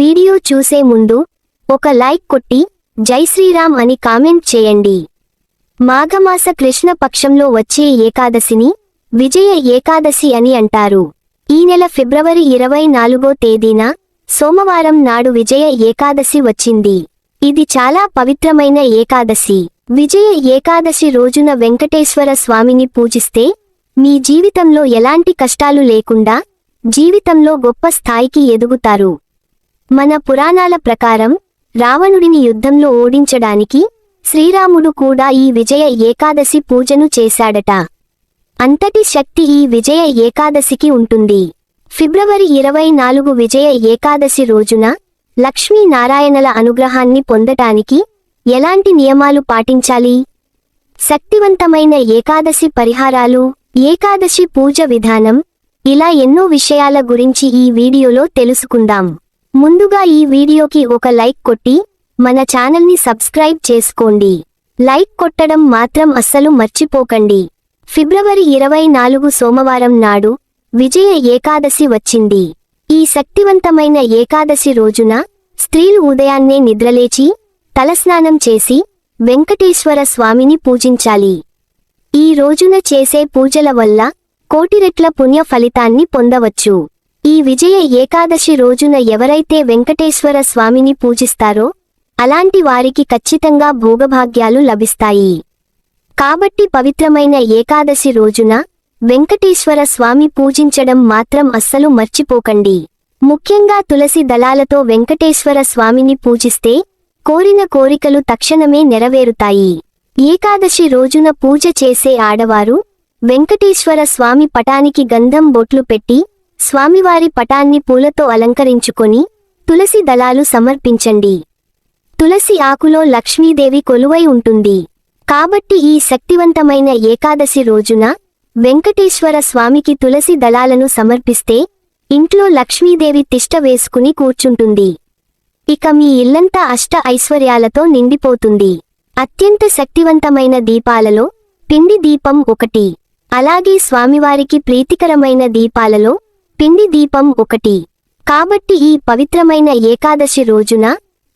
Video చూసే ముందు ఒక లైక్ కొట్టి జై శ్రీరామ్ అని కామెంట్ చేయండి. మాఘమాస కృష్ణ పక్షంలో వచ్చే ఏకాదశిని విజయ ఏకాదశి అని అంటారు. ఈ నెల ఫిబ్రవరి ఇరవై నాలుగో తేదీన సోమవారం నాడు విజయ ఏకాదశి వచ్చింది. ఇది చాలా పవిత్రమైన ఏకాదశి. విజయ ఏకాదశి రోజున వెంకటేశ్వర స్వామిని పూజిస్తే మీ జీవితంలో ఎలాంటి కష్టాలు లేకుండా జీవితంలో గొప్ప స్థాయికి ఎదుగుతారు. మన పురాణాల ప్రకారం రావణుడిని యుద్ధంలో ఓడించడానికి శ్రీరాముడు కూడా ఈ విజయ ఏకాదశి పూజను చేశాడట. అంతటి శక్తి ఈ విజయ ఏకాదశికి ఉంటుంది. ఫిబ్రవరి ఇరవై నాలుగు విజయ ఏకాదశి రోజున లక్ష్మీనారాయణల అనుగ్రహాన్ని పొందటానికి ఎలాంటి నియమాలు పాటించాలి? శక్తివంతమైన ఏకాదశి పరిహారాలు ఏకాదశి పూజ విధానం ఇలా ఎన్నో విషయాల గురించి ఈ వీడియోలో తెలుసుకుందాం. ముందుగా ఈ వీడియోకి ఒక లైక్ కొట్టి మన ఛానల్ని సబ్స్క్రైబ్ చేసుకోండి. లైక్ కొట్టడం మాత్రం అస్సలు మర్చిపోకండి. ఫిబ్రవరి ఇరవై నాలుగు సోమవారం నాడు విజయ ఏకాదశి వచ్చింది. ఈ శక్తివంతమైన ఏకాదశి రోజున స్త్రీలు ఉదయాన్నే నిద్రలేచి తలస్నానం చేసి వెంకటేశ్వర స్వామిని పూజించాలి. ఈ రోజున చేసే పూజల వల్ల కోటిరెట్ల పుణ్య ఫలితాన్ని పొందవచ్చు. ఈ విజయ ఏకాదశి రోజున ఎవరైతే వెంకటేశ్వర స్వామిని పూజిస్తారో అలాంటి వారికి ఖచ్చితంగా భోగభాగ్యాలు లభిస్తాయి. కాబట్టి పవిత్రమైన ఏకాదశి రోజున వెంకటేశ్వర స్వామి పూజించడం మాత్రం అస్సలు మర్చిపోకండి. ముఖ్యంగా తులసి దళాలతో వెంకటేశ్వర స్వామిని పూజిస్తే కోరిన కోరికలు తక్షణమే నెరవేరుతాయి. ఏకాదశి రోజున పూజ చేసే ఆడవారు వెంకటేశ్వర స్వామి పటానికి గంధం బొట్లు పెట్టి స్వామివారి పటాన్ని పూలతో అలంకరించుకొని తులసి దళాలు సమర్పించండి. తులసి ఆకులో లక్ష్మీదేవి కొలువై ఉంటుంది. కాబట్టి ఈ శక్తివంతమైన ఏకాదశి రోజున వెంకటేశ్వర స్వామికి తులసి దళాలను సమర్పిస్తే ఇంట్లో లక్ష్మీదేవి తిష్ట వేసుకుని కూర్చుంటుంది. ఇక మీ ఇల్లంతా అష్ట ఐశ్వర్యాలతో నిండిపోతుంది. అత్యంత శక్తివంతమైన దీపాలలో పిండి దీపం ఒకటి. అలాగే స్వామివారికి ప్రీతికరమైన దీపాలలో పిండి దీపం ఒకటి. కాబట్టి ఈ పవిత్రమైన ఏకాదశి రోజున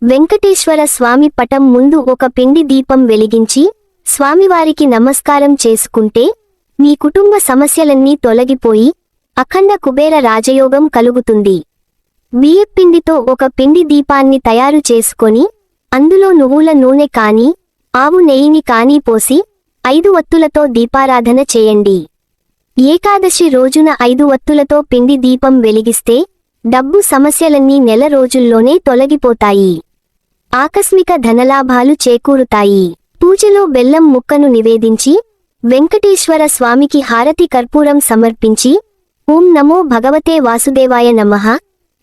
వెంకటేశ్వర స్వామి పటం ముందు ఒక పిండి దీపం వెలిగించి స్వామివారికి నమస్కారం చేసుకుంటే మీ కుటుంబ సమస్యలన్నీ తొలగిపోయి అఖండ కుబేర రాజయోగం కలుగుతుంది. బియ్యపిండితో ఒక పిండి దీపాన్ని తయారు చేసుకొని అందులో నువ్వుల నూనె కానీ ఆవు నెయ్యిని కానీ పోసి ఐదు వత్తులతో దీపారాధన చేయండి. ఏకాదశి రోజున ఐదు వత్తులతో పిండి దీపం వెలిగిస్తే డబ్బు సమస్యలన్నీ నెల రోజుల్లోనే తొలగిపోతాయి. ఆకస్మిక ధనలాభాలు చేకూరుతాయి. పూజలో బెల్లం ముక్కను నివేదించి వెంకటేశ్వర స్వామికి హారతి కర్పూరం సమర్పించి ఓం నమో భగవతే వాసుదేవాయ నమః.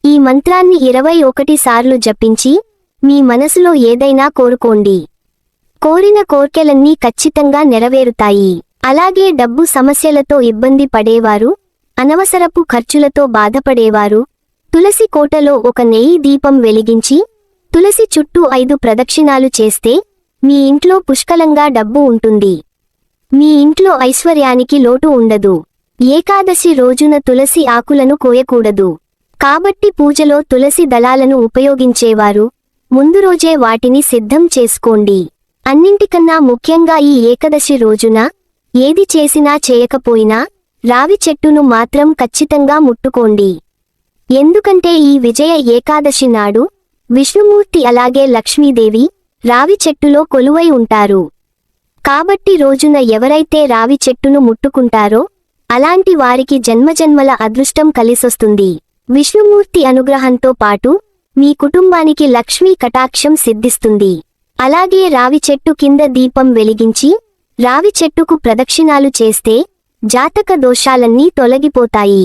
ఈ మంత్రాన్ని ఇరవై ఒకటి సార్లు జపించి మీ మనసులో ఏదైనా కోరుకోండి. కోరిన కోర్కెలన్నీ ఖచ్చితంగా నెరవేరుతాయి. అలాగే డబ్బు సమస్యలతో ఇబ్బంది పడేవారు అనవసరపు ఖర్చులతో బాధపడేవారు. తులసి కోటలో ఒక నెయ్యి దీపం వెలిగించి తులసి చుట్టూ ఐదు ప్రదక్షిణాలు చేస్తే మీ ఇంట్లో పుష్కలంగా డబ్బు ఉంటుంది. మీ ఇంట్లో ఐశ్వర్యానికి లోటు ఉండదు. ఏకాదశి రోజున తులసి ఆకులను కోయకూడదు. కాబట్టి పూజలో తులసి దళాలను ఉపయోగించేవారు. ముందు రోజే వాటిని సిద్ధం చేసుకోండి. అన్నింటికన్నా ముఖ్యంగా ఈ ఏకాదశి రోజున ఏది చేసినా చేయకపోయినా రావి చెట్టును మాత్రం ఖచ్చితంగా ముట్టుకోండి. ఎందుకంటే ఈ విజయ ఏకాదశి నాడు విష్ణుమూర్తి అలాగే లక్ష్మీదేవి రావి చెట్టులో కొలువై ఉంటారు. కాబట్టి రోజున ఎవరైతే రావి చెట్టును ముట్టుకుంటారో అలాంటి వారికి జన్మజన్మల అదృష్టం కలిసొస్తుంది. విష్ణుమూర్తి అనుగ్రహంతో పాటు మీ కుటుంబానికి లక్ష్మీ కటాక్షం సిద్ధిస్తుంది. అలాగే రావి చెట్టు కింద దీపం వెలిగించి రావి చెట్టుకు ప్రదక్షిణాలు చేస్తే జాతక దోషాలన్నీ తొలగిపోతాయి.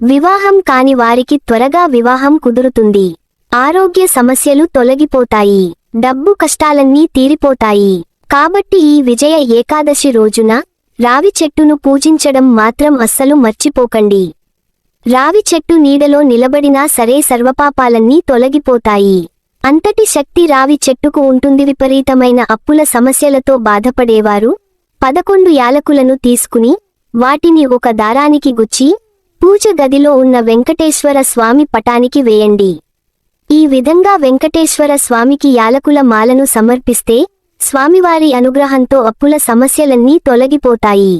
వివాహం కాని వారికి త్వరగా వివాహం కుదురుతుంది. ఆరోగ్య సమస్యలు తొలగిపోతాయి. డబ్బు కష్టాలన్నీ తీరిపోతాయి. కాబట్టి ఈ విజయ ఏకాదశి రోజున రావి చెట్టును పూజించడం మాత్రం అస్సలు మర్చిపోకండి. రావి చెట్టు నీడలో నిలబడినా సరే సర్వపాపాలన్నీ తొలగిపోతాయి. అంతటి శక్తి రావి చెట్టుకు ఉంటుంది విపరీతమైన అప్పుల సమస్యలతో బాధపడేవారు. పదకొండు యాలకులను తీసుకుని వాటిని ఒక దారానికి గుచ్చి పూజ గదిలో ఉన్న వెంకటేశ్వర స్వామి పటానికి వేయండి. ఈ విధంగా వెంకటేశ్వర స్వామికి యాలకుల మాలను సమర్పిస్తే స్వామివారి అనుగ్రహంతో అప్పుల సమస్యలన్నీ తొలగిపోతాయి.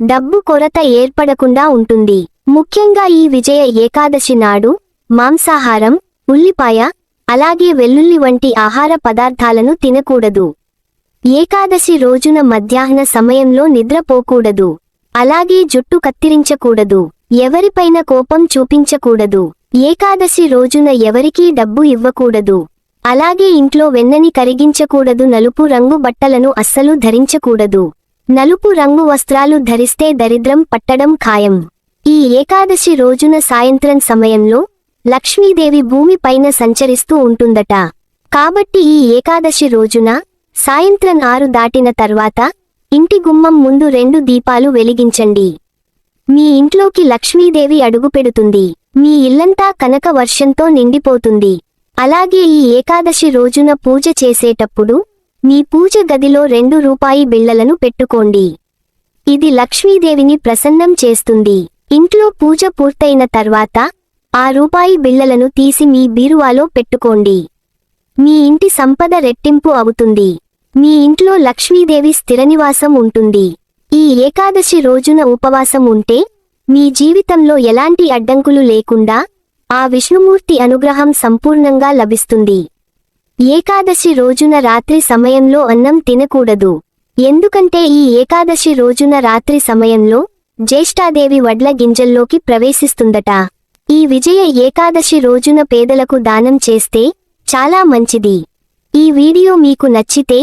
డబ్బు కొరత ఏర్పడకుండా ఉంటుంది. ముఖ్యంగా ఈ విజయ ఏకాదశి నాడు మాంసాహారం ఉల్లిపాయ అలాగే వెల్లుల్లి వంటి ఆహార పదార్థాలను తినకూడదు. ఏకాదశి రోజున మధ్యాహ్న సమయంలో నిద్రపోకూడదు. అలాగే జుట్టు కత్తిరించకూడదు. ఎవరిపైన కోపం చూపించకూడదు. ఏకాదశి రోజున ఎవరికీ డబ్బు ఇవ్వకూడదు. అలాగే ఇంట్లో వెన్నని కరిగించకూడదు. నలుపు రంగు బట్టలను అస్సలు ధరించకూడదు. నలుపు రంగు వస్త్రాలు ధరిస్తే దరిద్రం పట్టడం ఖాయం. ఈ ఏకాదశి రోజున సాయంత్రం సమయంలో లక్ష్మీదేవి భూమిపైన సంచరిస్తూ ఉంటుందట. కాబట్టి ఈ ఏకాదశి రోజున సాయంత్రం ఆరు దాటిన తర్వాత ఇంటి గుమ్మం ముందు రెండు దీపాలు వెలిగించండి. మీ ఇంట్లోకి లక్ష్మీదేవి అడుగుపెడుతుంది మీ ఇల్లంతా కనక వర్షంతో నిండిపోతుంది. అలాగే ఈ ఏకాదశి రోజున పూజ చేసేటప్పుడు మీ పూజ గదిలో రెండు రూపాయి బిళ్ళలను పెట్టుకోండి. ఇది లక్ష్మీదేవిని ప్రసన్నం చేస్తుంది. ఇంట్లో పూజ పూర్తయిన తర్వాత ఆ రూపాయి బిళ్ళలను తీసి మీ బీరువాలో పెట్టుకోండి. మీ ఇంటి సంపద రెట్టింపు అవుతుంది. మీ ఇంట్లో లక్ష్మీదేవి స్థిరనివాసం ఉంటుంది. ఈ ఏకాదశి రోజున ఉపవాసం ఉంటే మీ జీవితంలో ఎలాంటి అడ్డంకులు లేకుండా ఆ విష్ణుమూర్తి అనుగ్రహం సంపూర్ణంగా లభిస్తుంది. ఏకాదశి రోజున రాత్రి సమయంలో అన్నం తినకూడదు. ఎందుకంటే ఈ ఏకాదశి రోజున రాత్రి సమయంలో జ్యేష్ఠాదేవి వడ్ల గింజల్లోకి ప్రవేశిస్తుందట. ఈ విజయ ఏకాదశి రోజున పేదలకు దానం చేస్తే చాలా మంచిది. ఈ వీడియో మీకు నచ్చితే